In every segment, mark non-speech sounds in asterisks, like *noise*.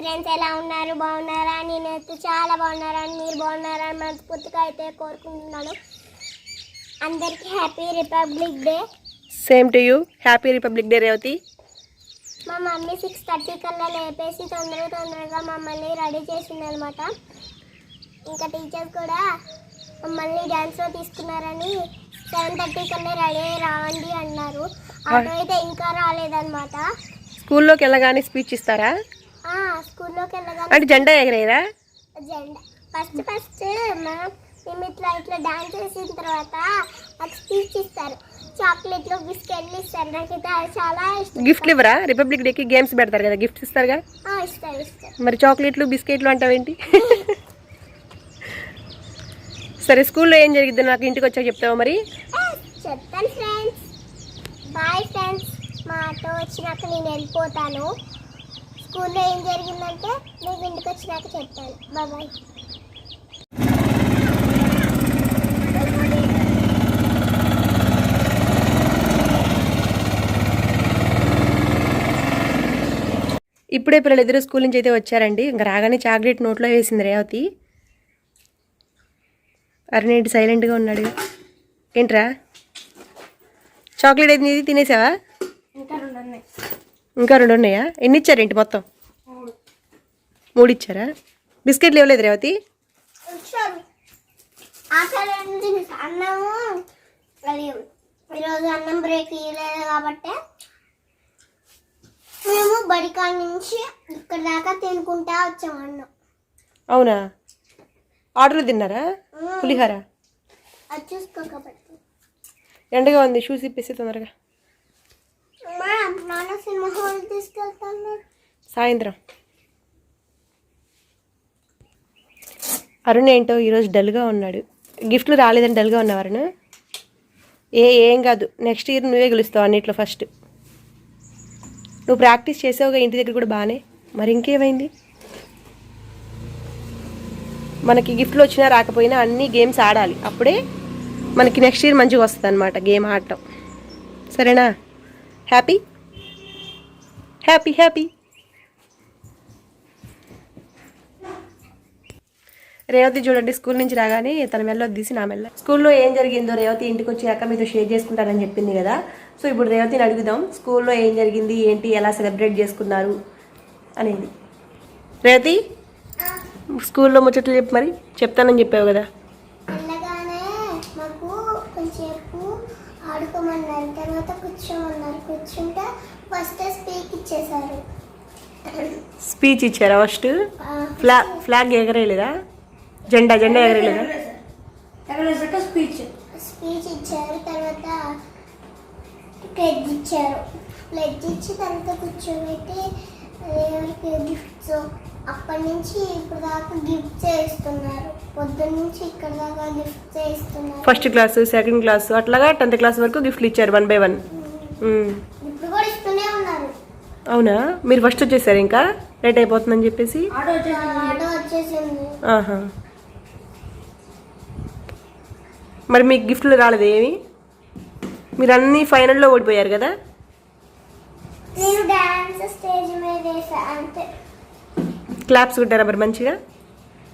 Friends ఎలా ఉన్నారు? బాగున్నారా? నేనైతే చాలా బాగున్నారా మీరు బాగున్నారా? మనస్ఫూర్తిగా అయితే కోరుకుంటున్నాను. అందరికీ happy republic day same to you happy republic day Revathi మా మమ్మీ సిక్స్ థర్టీ కల్లా లేపేసి తొందరగా తొందరగా మమ్మల్ని రెడీ చేసింది అనమాట ఇంకా టీచర్స్ కూడా మమ్మల్ని డ్యాన్స్లో తీసుకున్నారని సెవెన్ థర్టీ కల్లా రెడీ అయ్యి రావండి అన్నారు. ఆటో అయితే ఇంకా రాలేదన్నమాట స్కూల్లోకి వెళ్ళగానే స్పీచ్ ఇస్తారా? స్కూల్లోకి వెళ్ళగానే అంటే జెండా ఎగరేయరా జెండా. ఫస్ట్ ఫస్ట్ మేము ఇట్లా ఇట్లా డాన్స్ చేసిన తర్వాత నాకు స్పీచ్ ఇస్తారు. చాక్లెట్లు బిస్కెట్లు ఇస్తారు. అది చాలా ఇష్టం. గిఫ్ట్లు ఇవ్వరా? రిపబ్లిక్ డేకి గేమ్స్ పెడతారు కదా గిఫ్ట్స్ ఇస్తారుగా? ఇస్తారు ఇస్తారు. మరి చాక్లెట్లు బిస్కెట్లు అంటావేంటి? సరే స్కూల్లో ఏం జరిగిద్దో? నాకు ఇంటికి వచ్చాక చెప్తావా మరి? చెప్తాను ఫ్రెండ్స్ బాయ్ ఫ్రెండ్స్ మా ఆటో వచ్చినాక నేను వెళ్ళిపోతాను. స్కూల్లో ఏం జరిగిందంటే మీకు ఇంటికి వచ్చినాక చెప్తాను బాయ్ ఇప్పుడే పిల్లలు ఇద్దరు స్కూల్ నుంచి అయితే వచ్చారండి. ఇంకా రాగానే చాక్లెట్ నోట్లో వేసింది రేవతి. అరణేంటి సైలెంట్గా ఉన్నాడు? ఏంట్రా? చాక్లెట్ అయితే తినేసావా? ఇంకా ఇంకా రెండు ఉన్నాయా? ఎన్ని ఇచ్చారు ఏంటి మొత్తం? మూడు ఇచ్చారా? బిస్కెట్లు ఇవ్వలేదు రేవతి? అన్నము ఈరోజు అన్నం బ్రేక్ ఇవ్వలేదు కాబట్టి మేము నుంచి ఇక్కడ దాకా తినుకుంటా వచ్చాము అన్నం. అవునా? ఆర్డర్లు తిన్నారా? పులిహార? అది చూసుకోకపోతే ఎండగా ఉంది షూస్ ఇప్పేసి తొందరగా. సినిమా హాల్ తీసుకెళ్తాను. సాయంత్రం. అరుణ్ ఏంటో ఈరోజు డల్గా ఉన్నాడు. గిఫ్ట్లు రాలేదని డల్గా ఉన్నావు అరుణ్? ఏ ఏం కాదు. నెక్స్ట్ ఇయర్ నువ్వే గెలుస్తావు అన్నిట్లో ఫస్ట్. నువ్వు ప్రాక్టీస్ చేసావుగా ఇంటి దగ్గర కూడా బాగానే. మరి ఇంకేమైంది? మనకి గిఫ్ట్లు వచ్చినా రాకపోయినా అన్ని గేమ్స్ ఆడాలి. అప్పుడే మనకి నెక్స్ట్ ఇయర్ మంచిగా వస్తుంది అనమాట గేమ్ ఆడటం. సరేనా? హ్యాపీ హ్యాపీ హ్యాపీ రేవతి చూడండి స్కూల్ నుంచి రాగానే తన మెల్ల తీసి నా మెల్ల స్కూల్లో ఏం జరిగిందో రేవతి ఇంటికి వచ్చాక మీతో షేర్ చేసుకుంటానని చెప్పింది కదా. సో ఇప్పుడు రేవతిని అడుగుదాం స్కూల్లో ఏం జరిగింది ఏంటి ఎలా సెలబ్రేట్ చేసుకున్నారు అనేది. రేవతి? స్కూల్లో ముచ్చట్లు చెప్పు మరి చెప్తానని చెప్పావు కదా వెళ్ళగానే మాకు కొంచెంసేపు ఆడుకోమన్నారు తర్వాత కూర్చోమన్నారు కూర్చుంటే ఫస్ట్ ఇచ్చేశారు. స్పీచ్ ఇచ్చారా ఫస్ట్? ఆ, ఫ్లా ఫ్లాగ్ ఎగరేయలేదా జెండా జెండా ఎగరేయలేదా స్పీచ్ ఇచ్చారు తర్వాత ప్లెడ్జ్ ఇచ్చారు. ప్లెడ్జ్ ఇచ్చి తర్వాత కూర్చోబెట్టి ఎవరికి గిఫ్ట్స్? అప్పటి నుంచి ఇప్పుడు దాకా గిఫ్ట్స్ ఇస్తున్నారు పొద్దున్న నుంచి ఇక్కడ దాకా గిఫ్ట్స్ ఇస్తున్నారు ఫస్ట్ క్లాస్ సెకండ్ క్లాస్ అట్లాగా టెన్త్ క్లాస్ వరకు గిఫ్ట్లు ఇచ్చారు వన్ బై వన్. ఉన్నారు. అవునా? మీరు ఫస్ట్ వచ్చేసారు ఇంకా? లేట్ అయిపోతుందని చెప్పేసి? ఆటో వచ్చేసింది. ఆహా. మరి మీకు గిఫ్ట్లు రాలేదు ఏమి మీరు అన్ని ఫైనల్లో ఓడిపోయారు కదా? నేను డాన్స్ స్టేజ్ మీద వేసా అంతే. క్లాప్స్ కొట్టారా మరి మంచిగా?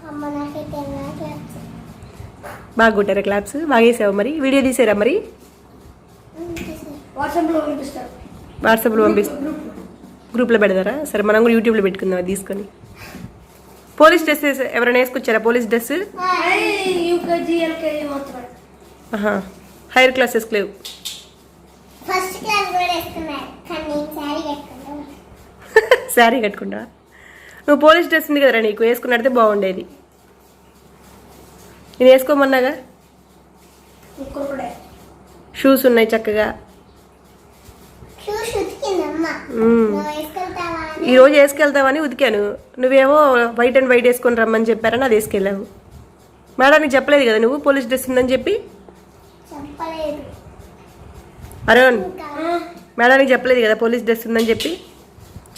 అమ్మ నాకైతే క్లాప్స్ బాగా కొట్టారా క్లాప్స్ బాగా వేసావా మరి? వీడియో తీసారా మరి? వాట్సాప్లో పంపిస్తారు వాట్సాప్లో పంపిస్తా గ్రూప్లో పెడతారా? సరే మనం కూడా యూట్యూబ్లో పెట్టుకుందాం అది తీసుకొని. పోలీస్ డ్రెస్ ఎవరైనా వేసుకొచ్చారా పోలీస్ డ్రెస్? హైయర్ క్లాసెస్కి లేవు. *laughs* శారీ కట్టుకుంటా నువ్వు పోలీస్ డ్రెస్ ఉంది కదరా నీకు వేసుకున్నట్టే బాగుండేది. నేను వేసుకోమన్నాగా? షూస్ ఉన్నాయి చక్కగా. షూస్ ఉతికిందమ్మ మ్మ్. నువ్వు వేసుకెళ్తావా అని. ఈ రోజు వేసుకెళ్తావని ఉతికాను. నువ్వేమో వైట్ అండ్ వైట్ వేసుకొని రమ్మని చెప్పారని అది వేసుకెళ్ళావు. మేడానికి చెప్పలేదు కదా నువ్వు పోలీస్ డ్రెస్ ఉందని చెప్పి? చెప్పలేదు. అరుణ్ ఇంకా? మేడానికి చెప్పలేదు కదా పోలీస్ డ్రెస్ ఉందని చెప్పి?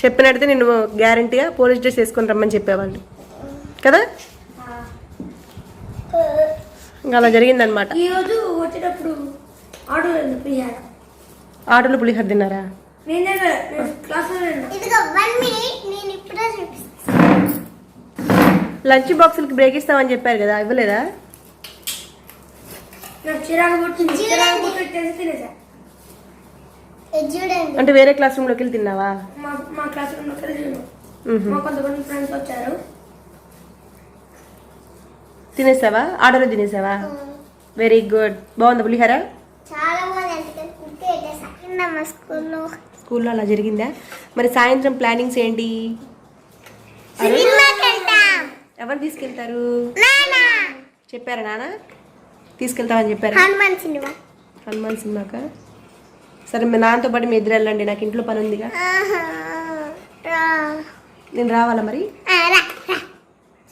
చెప్పినట్టయితే నేను గ్యారంటీగా పోలీస్ డ్రెస్ వేసుకొని రమ్మని చెప్పేవాళ్ళు. కదా? ఇంకా అలా జరిగిందనమాట ఈరోజు వచ్చేటప్పుడు ఆటో ప్రియాడ ఆటోలు పులిహోర తిన్నారా? లంచ్ బాక్సులకి బ్రేక్ ఇస్తామని చెప్పారు కదా ఇవ్వలేదా? అంటే వేరే క్లాస్ వెళ్ళి తిన్నావా? మా రూమ్ కొంతమంది ఫ్రెండ్స్ వచ్చారు. తినేసావా? ఆర్డర్ తినేసావా? వెరీ గుడ్ బాగుందా పులిహోర? చాలా కిందమ్మ స్కూల్లో? స్కూల్లో అలా జరిగిందా? మరి సాయంత్రం ప్లానింగ్స్ ఏంటి? ఎవరు తీసుకెళ్తారు? చెప్పారా నాన్న తీసుకెళ్తామని చెప్పారా? హనుమాన్ సినిమా. హనుమాన్ సినిమాకా? సరే మీ నాన్నతో పాటు మీ ఇద్దరు వెళ్ళండి నాకు ఇంట్లో పని ఉందిగా. నేను రావాలా మరి.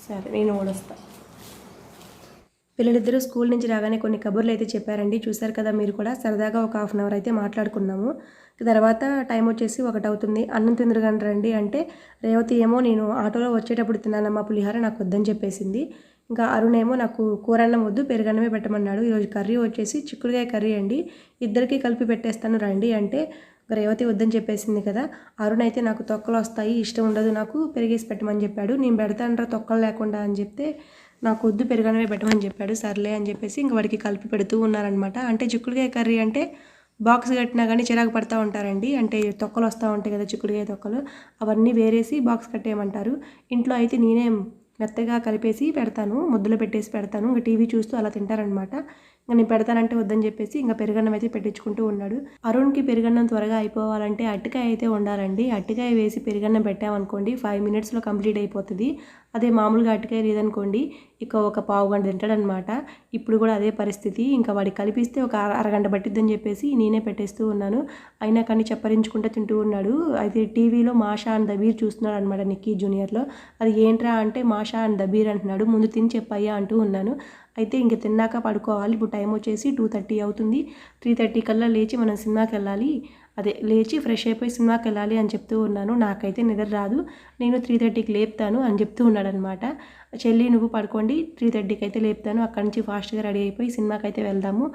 సరే నేను కూడా వస్తా. పిల్లలిద్దరూ స్కూల్ నుంచి రాగానే కొన్ని కబుర్లు అయితే చెప్పారండి. చూశారు కదా మీరు కూడా సరదాగా ఒక హాఫ్ అన్ అవర్ అయితే మాట్లాడుకున్నాము. తర్వాత టైం వచ్చేసి ఒకటి అవుతుంది. అన్నం తిందురుగాని రండి అంటే రేవతి ఏమో నేను ఆటోలో వచ్చేటప్పుడు తిన్నానమ్మా పులిహోర నాకు వద్దని చెప్పేసింది. ఇంకా అరుణ్ ఏమో నాకు కూరన్నం వద్దు పెరుగన్నమే పెట్టమన్నాడు. ఈరోజు కర్రీ వచ్చేసి చిక్కుడుకాయ కర్రీ అండి. ఇద్దరికి కలిపి పెట్టేస్తాను రండి అంటే రేవతి వద్దని చెప్పేసింది కదా అరుణ్ అయితే నాకు తొక్కలు వస్తాయి ఇష్టం ఉండదు నాకు పెరిగేసి పెట్టమని చెప్పాడు. నేను పెడతానరా తొక్కలు లేకుండా అని చెప్తే నాకు వద్దు పెరగడమే పెట్టమని చెప్పాడు. సర్లే అని చెప్పేసి ఇంక వాడికి కలిపి పెడుతూ ఉన్నారనమాట అంటే చిక్కుడుకాయ కర్రీ అంటే బాక్స్ కట్టినా కానీ చిరాకు పడుతూ ఉంటారండి. అంటే తొక్కలు వస్తూ ఉంటాయి కదా చిక్కుడుకాయ తొక్కలు. అవన్నీ వేరేసి బాక్స్ కట్టేయమంటారు. ఇంట్లో అయితే నేనే మెత్తగా కలిపేసి పెడతాను. ముద్దలు పెట్టేసి పెడతాను. ఇంకా టీవీ చూస్తూ అలా తింటారనమాట నేను పెడతానంటే వద్దని చెప్పేసి ఇంకా పెరుగన్నం అయితే పెట్టించుకుంటూ ఉన్నాడు. అరుణ్కి పెరుగన్నం త్వరగా అయిపోవాలంటే అట్టికాయ అయితే ఉండాలండి అట్టికాయ వేసి పెరుగన్నం పెట్టామనుకోండి ఫైవ్ మినిట్స్లో కంప్లీట్ అయిపోతుంది. అదే మామూలుగా అట్టికాయ లేదనుకోండి ఇక ఒక పావు గంట తింటాడనమాట. ఇప్పుడు కూడా అదే పరిస్థితి. ఇంకా వాడికి కలిపిస్తే ఒక అరగంట పట్టిద్దని చెప్పేసి నేనే పెట్టేస్తూ ఉన్నాను. అయినా కానీ చప్పరించుకుంటూ తింటూ ఉన్నాడు. అయితే టీవీలో మాషా అండ్ దబీర్ చూస్తున్నాడు అనమాట నిక్కీ జూనియర్లో. అది ఏంట్రా అంటే మాషా అండ్ దబీర్ అంటున్నాడు. ముందు తిని చెప్పయ్యా అంటూ ఉన్నాను. అయితే ఇంక తిన్నాక పడుకోవాలి. ఇప్పుడు టైం వచ్చేసి టూ థర్టీ అవుతుంది. త్రీ థర్టీ కల్లా లేచి మనం సినిమాకి వెళ్ళాలి. అదే లేచి ఫ్రెష్ అయిపోయి సినిమాకి వెళ్ళాలి అని చెప్తూ ఉన్నాను. నాకైతే నిద్ర రాదు. నేను త్రీ థర్టీకి లేపుతాను అని చెప్తూ ఉన్నాడనమాట. చెల్లి నువ్వు పడుకోండి. త్రీ థర్టీకి అయితే లేపుతాను. అక్కడి నుంచి ఫాస్ట్గా రెడీ అయిపోయి సినిమాకి అయితే వెళ్దాము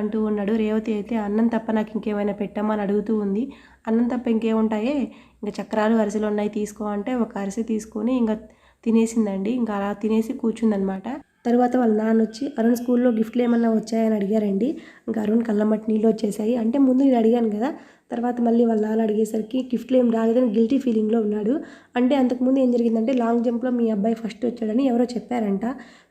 అంటూ ఉన్నాడు. రేవతి అయితే అన్నం తప్ప నాకు ఇంకేమైనా పెట్టామా అని అడుగుతూ ఉంది. అన్నం తప్ప ఇంకేముంటాయే? ఇంకా చక్రాలు అరిసెలు ఉన్నాయి తీసుకో అంటే ఒక అరిసె తీసుకొని ఇంకా తినేసిందండి. ఇంకా అలా తినేసి కూర్చుందనమాట. తర్వాత వాళ్ళ నాన్న వచ్చి అరుణ్ స్కూల్లో గిఫ్ట్లు ఏమన్నా వచ్చాయని అడిగారండి. ఇంకా అరుణ్ కళ్ళమట్టి నీళ్ళు వచ్చేసాయి. అంటే ముందు నేను అడిగాను కదా తర్వాత మళ్ళీ వాళ్ళ నాన్న అడిగేసరికి గిఫ్ట్లు ఏం రాలేదని గిల్టీ ఫీలింగ్లో ఉన్నాడు. అంటే అంతకుముందు ఏం జరిగిందంటే లాంగ్ జంప్లో మీ అబ్బాయి ఫస్ట్ వచ్చాడని ఎవరో చెప్పారంట.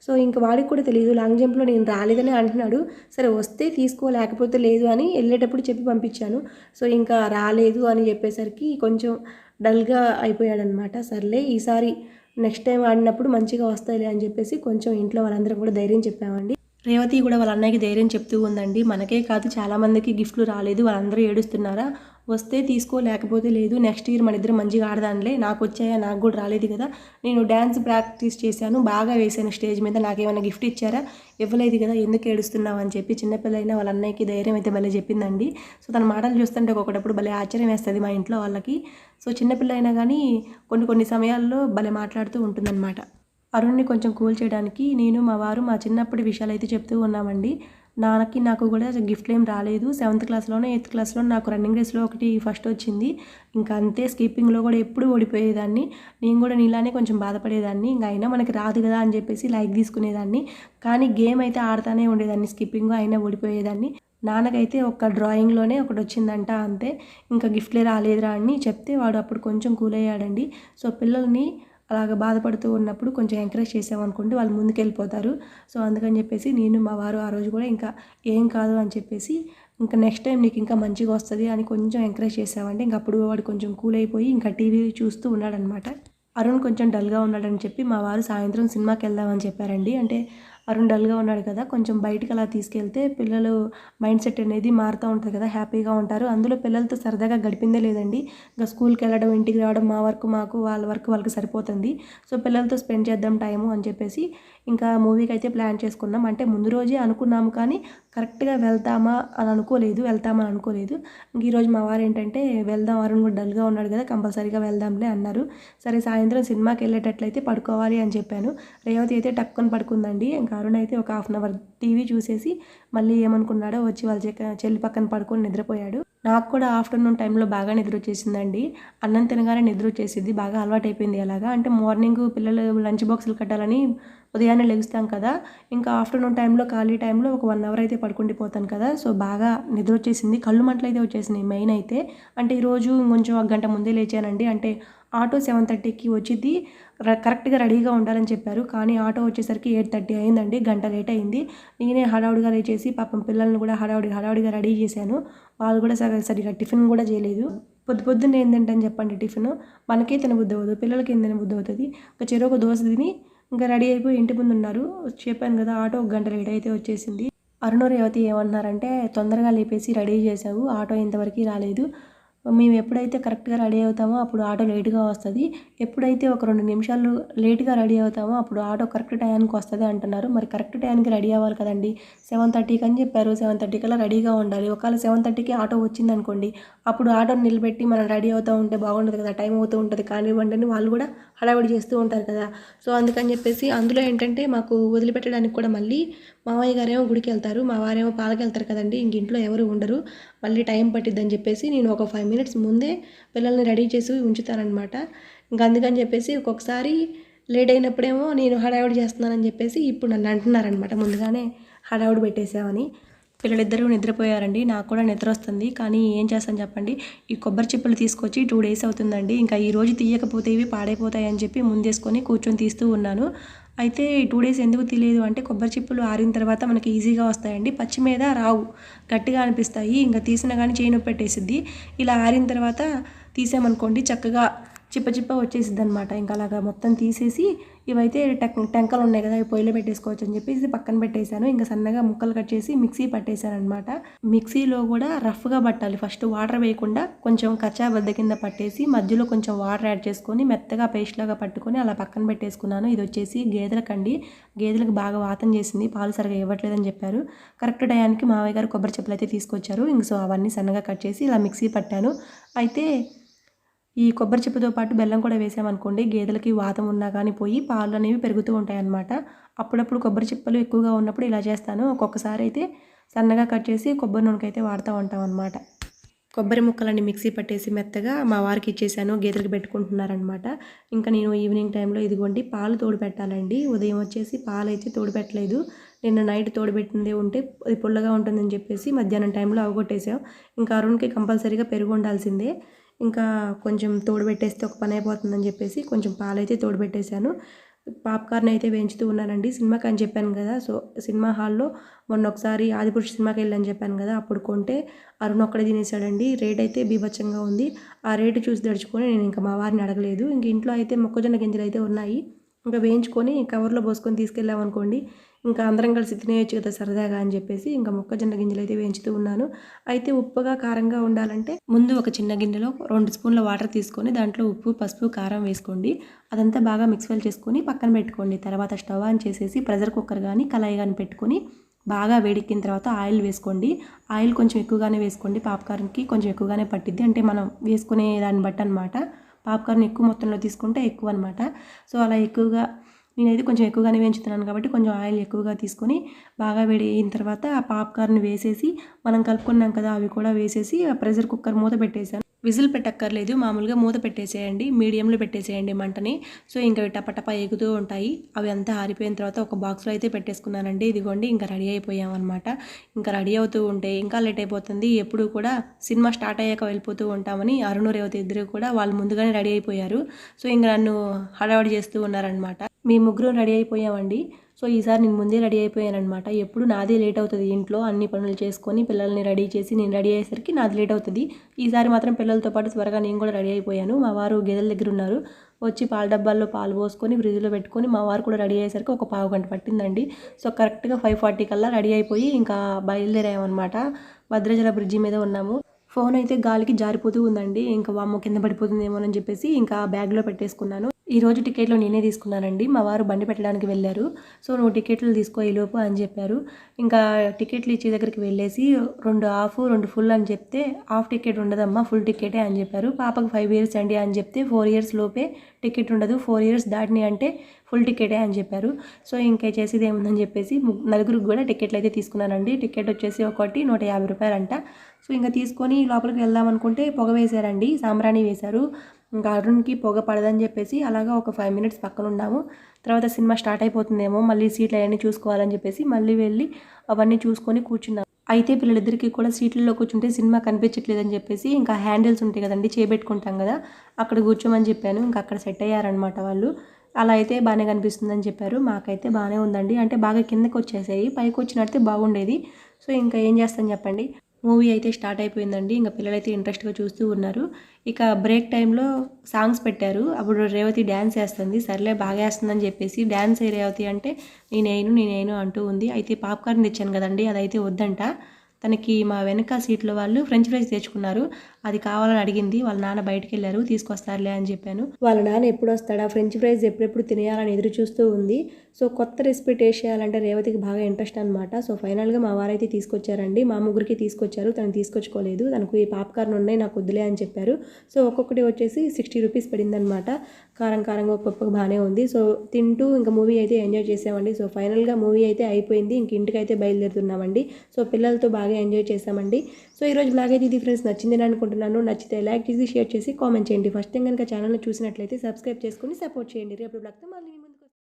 సో ఇంకా వాడికి కూడా తెలియదు లాంగ్ జంప్లో నేను రాలేదని అంటున్నాడు. సరే వస్తే తీసుకోలేకపోతే లేదు అని వెళ్ళేటప్పుడు చెప్పి పంపించాను. సో ఇంకా రాలేదు అని చెప్పేసరికి కొంచెం డల్గా అయిపోయాడనమాట. సర్లే ఈసారి నెక్స్ట్ టైం ఆడినప్పుడు మంచిగా వస్తాయిలే అని చెప్పేసి కొంచెం ఇంట్లో వాళ్ళందరం కూడా ధైర్యం చెప్పామండి. రేవతి కూడా వాళ్ళ అన్నయ్యకి ధైర్యం చెప్తూ ఉందండి. మనకే కాదు చాలా మందికి గిఫ్ట్లు రాలేదు. వాళ్ళందరూ ఏడుస్తున్నారా? వస్తే తీసుకో లేకపోతే లేదు. నెక్స్ట్ ఇయర్ మన ఇద్దరు మంచిగా ఆడదానిలే నాకు వచ్చాయా నాకు కూడా రాలేదు కదా. నేను డ్యాన్స్ ప్రాక్టీస్ చేశాను బాగా వేసాను స్టేజ్ మీద. నాకేమైనా గిఫ్ట్ ఇచ్చారా? ఇవ్వలేదు కదా ఎందుకు ఏడుస్తున్నావు అని చెప్పి చిన్నపిల్లైనా వాళ్ళ అన్నయ్యకి ధైర్యం అయితే భలే చెప్పిందండి. సో తన మాటలు చూస్తుంటే ఒకటప్పుడు భలే ఆశ్చర్యం వేస్తుంది మా ఇంట్లో వాళ్ళకి. సో చిన్నపిల్ల అయినా కానీ కొన్ని కొన్ని సమయాల్లో భలే మాట్లాడుతూ ఉంటుందన్నమాట. అరుణ్ని కొంచెం కూల్ చేయడానికి నేను మా వారు మా చిన్నప్పటి విషయాలు అయితే చెప్తూ ఉన్నామండి. నాన్నకి నాకు కూడా గిఫ్ట్లు ఏం రాలేదు. సెవెంత్ క్లాస్లోనే ఎయిత్ క్లాస్లో నాకు రన్నింగ్ రేస్లో ఒకటి ఫస్ట్ వచ్చింది. ఇంకా అంతే స్కిప్పింగ్లో కూడా ఎప్పుడు ఓడిపోయేదాన్ని. నేను కూడా నీలానే కొంచెం బాధపడేదాన్ని. ఇంకా అయినా మనకి రాదు కదా అని చెప్పేసి లైక్ తీసుకునేదాన్ని. కానీ గేమ్ అయితే ఆడుతూనే ఉండేదాన్ని స్కిప్పింగ్ అయినా ఓడిపోయేదాన్ని. నాన్నకైతే ఒక డ్రాయింగ్లోనే ఒకటి వచ్చిందంట అంతే. ఇంకా గిఫ్ట్లే రాలేదురా అని చెప్తే వాడు అప్పుడు కొంచెం కూల్ అయ్యాడండి. సో పిల్లల్ని అలాగ బాధపడుతూ ఉన్నప్పుడు కొంచెం ఎంకరేజ్ చేసామనుకోండి వాళ్ళు ముందుకెళ్ళిపోతారు. సో అందుకని చెప్పేసి నేను మా వారు ఆ రోజు కూడా ఇంకా ఏం కాదు అని చెప్పేసి ఇంకా నెక్స్ట్ టైం నీకు ఇంకా మంచిగా వస్తుంది అని కొంచెం ఎంకరేజ్ చేసామంటే ఇంక అప్పుడు వాడు కొంచెం కూల్ అయిపోయి ఇంకా టీవీ చూస్తూ ఉన్నాడనమాట అరుణ్ కొంచెం డల్గా ఉన్నాడని చెప్పి మా వారు సాయంత్రం సినిమాకి వెళ్దామని చెప్పారండి. అంటే అరుణ్ డల్గా ఉన్నాడు కదా కొంచెం బయటకు అలా తీసుకెళ్తే పిల్లలు మైండ్ సెట్ అనేది మారుతూ ఉంటుంది కదా హ్యాపీగా ఉంటారు. అందులో పిల్లలతో సరదాగా గడిపిందే లేదండి. ఇంకా స్కూల్కి వెళ్ళడం ఇంటికి రావడం మా వర్క్ మాకు వాళ్ళ వర్క్ వాళ్ళకి సరిపోతుంది. సో పిల్లలతో స్పెండ్ చేద్దాం టైము అని చెప్పేసి ఇంకా మూవీకి అయితే ప్లాన్ చేసుకున్నాం. అంటే ముందు రోజే అనుకున్నాము కానీ కరెక్ట్గా వెళ్తామా అని అనుకోలేదు వెళ్తామని అనుకోలేదు. ఇంక ఈరోజు మా వారు ఏంటంటే వెళ్దాం అరుణ్ కూడా డల్గా ఉన్నాడు కదా కంపల్సరీగా వెళ్దాంలే అన్నారు. సరే సాయంత్రం సినిమాకి వెళ్ళేటట్లయితే పడుకోవాలి అని చెప్పాను. రేవతి అయితే టక్కుని పడుకుందండి. ఇంకా అరుణ్ అయితే ఒక హాఫ్ అన్ అవర్ టీవీ చూసేసి మళ్ళీ ఏమనుకున్నాడో వచ్చి వాళ్ళ చెక్క- చెల్లి పక్కన పడుకొని నిద్రపోయాడు. నాకు కూడా ఆఫ్టర్నూన్ టైంలో బాగా నిద్ర వచ్చేసిందండి. అన్నం తినగానే నిద్ర వచ్చేసింది. బాగా అలవాటైపోయింది అలాగా అంటే మార్నింగ్ పిల్లలు లంచ్ బాక్సులు కట్టాలని ఉదయాన్నే లెగుస్తాం కదా. ఇంకా ఆఫ్టర్నూన్ టైంలో ఖాళీ టైంలో ఒక వన్ అవర్ అయితే పడుకుండిపోతాను కదా. సో బాగా నిద్ర వచ్చేసింది. కళ్ళు మంటలు అయితే వచ్చేసినాయి మెయిన్ అయితే. అంటే ఈరోజు కొంచెం ఒక గంట ముందే లేచానండి. అంటే ఆటో సెవెన్ థర్టీకి వచ్చింది. కరెక్ట్గా రెడీగా ఉండాలని చెప్పారు. కానీ ఆటో వచ్చేసరికి ఎయిట్ థర్టీ అయిందండి. గంట లేట్ అయింది. నేనే హడావుడిగా లేచేసి పాపం పిల్లల్ని కూడా హడావుడి హడావుడిగా రెడీ చేశాను. వాళ్ళు కూడా సరిగా సరిగా టిఫిన్ కూడా చేయలేదు. పొద్దు పొద్దున్న ఏంటంటే అని చెప్పండి టిఫిన్. మనకే తినబుద్ధి అవ్వదు. పిల్లలకి ఏం తినబుద్ధి అవుతుంది? ఒక చెరువు ఒక దోశ తిని ఇంకా రెడీ అయిపోయి ఇంటి ముందు ఉన్నారు. చెప్పాను కదా ఆటో ఒక గంట లేట్ అయితే వచ్చేసింది. అరుణ రేవతి ఏమన్నారంటే తొందరగా లేపేసి రెడీ చేసావు ఆటో ఇంతవరకు రాలేదు. మేము ఎప్పుడైతే కరెక్ట్గా రెడీ అవుతామో అప్పుడు ఆటో లేట్గా వస్తుంది. ఎప్పుడైతే ఒక రెండు నిమిషాలు లేట్గా రెడీ అవుతామో అప్పుడు ఆటో కరెక్ట్ టైంకి వస్తుంది అంటున్నారు. మరి కరెక్ట్ టైంకి రెడీ అవ్వాలి కదండి. సెవెన్ థర్టీకి అని చెప్పారు. సెవెన్ థర్టీ కల్లా రెడీగా ఉండాలి. ఒకవేళ సెవెన్ థర్టీకి ఆటో వచ్చింది అనుకోండి అప్పుడు ఆటోని నిలబెట్టి మనం రెడీ అవుతూ ఉంటే బాగుంటుంది కదా టైం అవుతూ ఉంటుంది. కానివ్వండి అని వాళ్ళు కూడా హడావిడి చేస్తూ ఉంటారు కదా. సో అందుకని చెప్పేసి అందులో ఏంటంటే మాకు వదిలిపెట్టడానికి కూడా మళ్ళీ మామయ్య గారేమో గుడికి వెళ్తారు మా వారేమో పాలకి వెళ్తారు కదండి ఇంక ఇంట్లో ఎవరు ఉండరు. మళ్ళీ టైం పట్టిద్దని చెప్పేసి నేను ఒక ఫైవ్ మినిట్స్ ముందే పిల్లల్ని రెడీ చేసి ఉంచుతానమాట ఇంకా అందుకని చెప్పేసి ఒక్కొక్కసారి లేట్ అయినప్పుడేమో నేను హడావిడి చేస్తున్నానని చెప్పేసి ఇప్పుడు నన్ను అంటున్నారనమాట ముందుగానే హడావిడి పెట్టేసామని పిల్లలిద్దరూ నిద్రపోయారండి నాకు కూడా నిద్ర వస్తుంది. కానీ ఏం చేస్తాను చెప్పండి ఈ కొబ్బరి చిప్పలు తీసుకొచ్చి టూ డేస్ అవుతుందండి. ఇంకా ఈ రోజు తీయకపోతే ఇవి పాడైపోతాయి అని చెప్పి ముందేసుకొని కూర్చొని తీస్తూ ఉన్నాను. అయితే ఈ టూ డేస్ ఎందుకు తెలియదు అంటే కొబ్బరి చిప్పులు ఆరిన తర్వాత మనకి ఈజీగా వస్తాయండి. పచ్చి మీద రావు గట్టిగా అనిపిస్తాయి. ఇంకా తీసిన కానీ చేయి నొప్పి పెట్టేసిద్ది. ఇలా ఆరిన తర్వాత తీసామనుకోండి చక్కగా చిప్ప చిప్ప వచ్చేసిద్ది అనమాట ఇంకా అలాగా మొత్తం తీసేసి ఇవైతే టెక్ టెంకలు ఉన్నాయి కదా పొయ్యిలో పెట్టేసుకోవచ్చు అని చెప్పేసి పక్కన పెట్టేశాను. ఇంకా సన్నగా ముక్కలు కట్ చేసి మిక్సీ పట్టేశాను అనమాట మిక్సీలో కూడా రఫ్గా పట్టాలి. ఫస్ట్ వాటర్ వేయకుండా కొంచెం కచ్చా బద్ద కింద పట్టేసి మధ్యలో కొంచెం వాటర్ యాడ్ చేసుకొని మెత్తగా పేస్ట్ లాగా పట్టుకొని అలా పక్కన పెట్టేసుకున్నాను. ఇది వచ్చేసి గేదెలకండి గేదెలకు బాగా వాతం చేసింది. పాలు సరిగా ఇవ్వట్లేదని చెప్పారు. కరెక్ట్ టయానికి మావయ్య గారు కొబ్బరి చెప్పులు అయితే తీసుకొచ్చారు. ఇంక సో అవన్నీ సన్నగా కట్ చేసి ఇలా మిక్సీ పట్టాను. అయితే ఈ కొబ్బరి చెప్పుతో పాటు బెల్లం కూడా వేసామనుకోండి గేదెలకి వాతం ఉన్నా కానీ పోయి పాలు అనేవి పెరుగుతూ ఉంటాయి అన్నమాట అప్పుడప్పుడు కొబ్బరి చిప్పలు ఎక్కువగా ఉన్నప్పుడు ఇలా చేస్తాను. ఒక్కొక్కసారి అయితే సన్నగా కట్ చేసి కొబ్బరి నూనెకి అయితే వాడుతూ ఉంటాం అనమాట కొబ్బరి ముక్కలన్నీ మిక్సీ పట్టేసి మెత్తగా మా వారికి ఇచ్చేసాను. గేదెలకు పెట్టుకుంటున్నారనమాట ఇంకా నేను ఈవినింగ్ టైంలో ఇదిగోండి పాలు తోడు పెట్టాలండి ఉదయం వచ్చేసి పాలు అయితే తోడు పెట్టలేదు నిన్న నైట్ తోడుపెట్టిందే ఉంటే అది పుల్లగా ఉంటుందని చెప్పేసి మధ్యాహ్నం టైంలో అవగొట్టేసాం ఇంకా అరుణ్కి కంపల్సరీగా పెరుగు ఉండాల్సిందే ఇంకా కొంచెం తోడు పెట్టేస్తే ఒక పని అయిపోతుందని చెప్పేసి కొంచెం పాలైతే తోడుపెట్టేశాను పాప్కార్న్ అయితే వేయించుతూ ఉన్నానండి. సినిమాకి అని చెప్పాను కదా సో సినిమా హాల్లో మొన్న ఒకసారి ఆదిపురుషు సినిమాకి వెళ్ళని చెప్పాను కదా అప్పుడు కొంటే అరుణ్ ఒక్కడే తినేసాడండి రేట్ అయితే బీభత్సంగా ఉంది. ఆ రేటు చూసి దడుచుకొని నేను ఇంకా మా వారిని అడగలేదు. ఇంక ఇంట్లో అయితే మొక్కజొన్న గింజలు అయితే ఉన్నాయి. ఇంకా వేయించుకొని కవర్లో పోసుకొని తీసుకెళ్ళామనుకోండి ఇంకా అందరం కలిసి తినేయచ్చు కదా సరదాగా అని చెప్పేసి ఇంకా మొక్కజొన్న గింజలు అయితే వేయించుతూ ఉన్నాను. అయితే ఉప్పుగా కారంగా ఉండాలంటే ముందు ఒక చిన్న గిన్నెలో రెండు స్పూన్ల వాటర్ తీసుకొని దాంట్లో ఉప్పు పసుపు కారం వేసుకోండి. అదంతా బాగా మిక్స్ వెల్ చేసుకొని పక్కన పెట్టుకోండి. తర్వాత స్టవ్ ఆన్ చేసేసి ప్రెషర్ కుక్కర్ కానీ కళాయి కానీ పెట్టుకొని బాగా వేడెక్కిన తర్వాత ఆయిల్ వేసుకోండి. ఆయిల్ కొంచెం ఎక్కువగానే వేసుకోండి. పాప్కార్న్కి కొంచెం ఎక్కువగానే పట్టిద్ది. అంటే మనం వేసుకునే దాన్ని బట్టి అనమాట పాప్కార్న్ ఎక్కువ మొత్తంలో తీసుకుంటే ఎక్కువ అనమాట సో అలా ఎక్కువగా నేనైతే కొంచెం ఎక్కువగానే వేయించుతున్నాను కాబట్టి కొంచెం ఆయిల్ ఎక్కువగా తీసుకొని బాగా వేడి అయిన తర్వాత ఆ పాప్కార్న్ వేసేసి మనం కలుపుకున్నాం కదా అవి కూడా వేసేసి ఆ ప్రెషర్ కుక్కర్ మూత పెట్టేశాను. విజిల్ పెట్టక్కర్లేదు. మామూలుగా మూత పెట్టేసేయండి. మీడియంలో పెట్టేసేయండి మంటని. సో ఇంకా టపటప ఎగుతూ ఉంటాయి. అవి అంతా ఆరిపోయిన తర్వాత ఒక బాక్స్లో అయితే పెట్టేసుకున్నానండి. ఇదిగోండి ఇంకా రెడీ అయిపోయాం అనమాట ఇంకా రెడీ అవుతూ ఉంటే ఇంకా లేట్ అయిపోతుంది. ఎప్పుడు కూడా సినిమా స్టార్ట్ అయ్యాక వెళ్ళిపోతూ ఉంటామని అరుణు రేవతి ఇద్దరు కూడా వాళ్ళు ముందుగానే రెడీ అయిపోయారు. సో ఇంకా నన్ను హడావడి చేస్తూ ఉన్నారనమాట మీ ముగ్గురు రెడీ అయిపోయామండి. సో ఈసారి నేను ముందే రెడీ అయిపోయానమాట ఎప్పుడు నాదే లేట్ అవుతుంది ఇంట్లో అన్ని పనులు చేసుకొని పిల్లల్ని రెడీ చేసి నేను రెడీ అయ్యేసరికి నాది లేట్ అవుతుంది. ఈసారి మాత్రం పిల్లలతో పాటు త్వరగా నేను కూడా రెడీ అయిపోయాను. మా వారు గేదెల దగ్గర ఉన్నారు. వచ్చి పాల డబ్బాల్లో పాలు పోసుకొని ఫ్రిడ్జ్లో పెట్టుకొని మా వారు కూడా రెడీ అయ్యేసరికి ఒక పావు గంట పట్టిందండి. సో కరెక్ట్గా ఫైవ్ ఫార్టీ కల్లా రెడీ అయిపోయి ఇంకా బయలుదేరామన్నమాట. భద్రాచల బ్రిడ్జి మీద ఉన్నాము. ఫోన్ అయితే గాలికి జారిపోతూ ఉందండి. ఇంకా వామ్మ కింద పడిపోతుందేమోనని చెప్పేసి ఇంకా బ్యాగ్లో పెట్టేసుకున్నాను. ఈరోజు టికెట్లు నేనే తీసుకున్నానండి. మా వారు బండి పెట్టడానికి వెళ్ళారు. సో నువ్వు టికెట్లు తీసుకో ఈ లోపు అని చెప్పారు. ఇంకా టికెట్లు ఇచ్చే దగ్గరికి వెళ్ళేసి రెండు హాఫ్ రెండు ఫుల్ అని చెప్తే హాఫ్ టికెట్ ఉండదమ్మా ఫుల్ టికెటే అని చెప్పారు. పాపకు ఫైవ్ ఇయర్స్ అండి అని చెప్తే ఫోర్ ఇయర్స్ లోపే టికెట్ ఉండదు ఫోర్ ఇయర్స్ దాటిని అంటే ఫుల్ టికెటే అని చెప్పారు. సో ఇంకా చేసేది ఏముందని చెప్పేసి నలుగురికి కూడా టికెట్లు అయితే తీసుకున్నానండి. టికెట్ వచ్చేసి ఒకటి నూట యాభై రూపాయలంట. సో ఇంకా తీసుకొని లోపలికి వెళ్దాం అనుకుంటే పొగ వేశారండి సాంబ్రాణి వేశారు. ఇంకా అరుణ్కి పొగ పడదని చెప్పేసి అలాగా ఒక ఫైవ్ మినిట్స్ పక్కన ఉన్నాము తర్వాత సినిమా స్టార్ట్ అయిపోతుందేమో మళ్ళీ సీట్లు అవన్నీ చూసుకోవాలని చెప్పేసి మళ్ళీ వెళ్ళి అవన్నీ చూసుకొని కూర్చున్నాము అయితే పిల్లలిద్దరికీ కూడా సీట్లలో కూర్చుంటే సినిమా కనిపించట్లేదని చెప్పేసి ఇంకా హ్యాండిల్స్ ఉంటాయి కదండి చేపెట్టుకుంటాం కదా అక్కడ కూర్చోమని చెప్పాను. ఇంకా అక్కడ సెట్ అయ్యారనమాట వాళ్ళు. అలా అయితే బాగానే కనిపిస్తుందని చెప్పారు. మాకైతే బాగానే ఉందండి. అంటే బాగా కిందకి వచ్చేసాయి పైకి వచ్చినట్టే బాగుండేది. సో ఇంకా ఏం చేస్తాను చెప్పండి? మూవీ అయితే స్టార్ట్ అయిపోయిందండి. ఇంకా పిల్లలైతే ఇంట్రెస్ట్గా చూస్తూ ఉన్నారు. ఇక బ్రేక్ టైంలో సాంగ్స్ పెట్టారు. అప్పుడు రేవతి డ్యాన్స్ వేస్తుంది. సర్లే బాగా వేస్తుందని చెప్పేసి డ్యాన్స్ ఏ రేవతి అంటే నేనేను నేనేను అంటూ ఉంది. అయితే పాప్కార్న్ తెచ్చాను కదండి అదైతే వద్దంట. తనకి మా వెనక సీట్లో వాళ్ళు ఫ్రెంచ్ ఫ్రైస్ తెచ్చుకున్నారు. అది కావాలని అడిగింది. వాళ్ళ నాన్న బయటకు వెళ్ళారు తీసుకొస్తారులే అని చెప్పాను. వాళ్ళ నాన్న ఎప్పుడు వస్తాడా ఫ్రెంచ్ ఫ్రైస్ ఎప్పుడెప్పుడు తినేయాలని ఎదురు చూస్తూ ఉంది. సో కొత్త రెసిపీ టేస్ట్ చేయాలంటే రేవతికి బాగా ఇంట్రెస్ట్ అనమాట సో ఫైనల్గా మా వారైతే తీసుకొచ్చారండి. మా ముగ్గురికి తీసుకొచ్చారు. తను తీసుకొచ్చుకోలేదు. తనకు ఈ పాప్కార్న్ ఉన్నాయి. నాకు వద్దులే అని చెప్పారు. సో ఒక్కొక్కటి వచ్చేసి సిక్స్టీ రూపీస్ పడిందనమాట కారం కారంగా పప్పు బాగానే ఉంది. సో తింటూ ఇంకా మూవీ అయితే ఎంజాయ్ చేసామండి. సో ఫైనల్గా మూవీ అయితే అయిపోయింది. ఇంక ఇంటికి అయితే బయలుదేరుతున్నామండి. సో పిల్లలతో బాగా ఎంజాయ్ చేసామండి సో ఈరోజు బ్లాగ్ అయితే ఇది ఫ్రెండ్స్ నచ్చిందని అనుకుంటున్నాను. నచ్చితే లైక్ చేసి షేర్ చేసి కామెంట్ చేయండి. ఫస్ట్ టైం కనుక ఛానల్ చూసినట్లయితే సబ్స్క్రైబ్ చేసుకొని సపోర్ట్ చేయండి. రేపు బ్లాగ్తో మళ్ళీ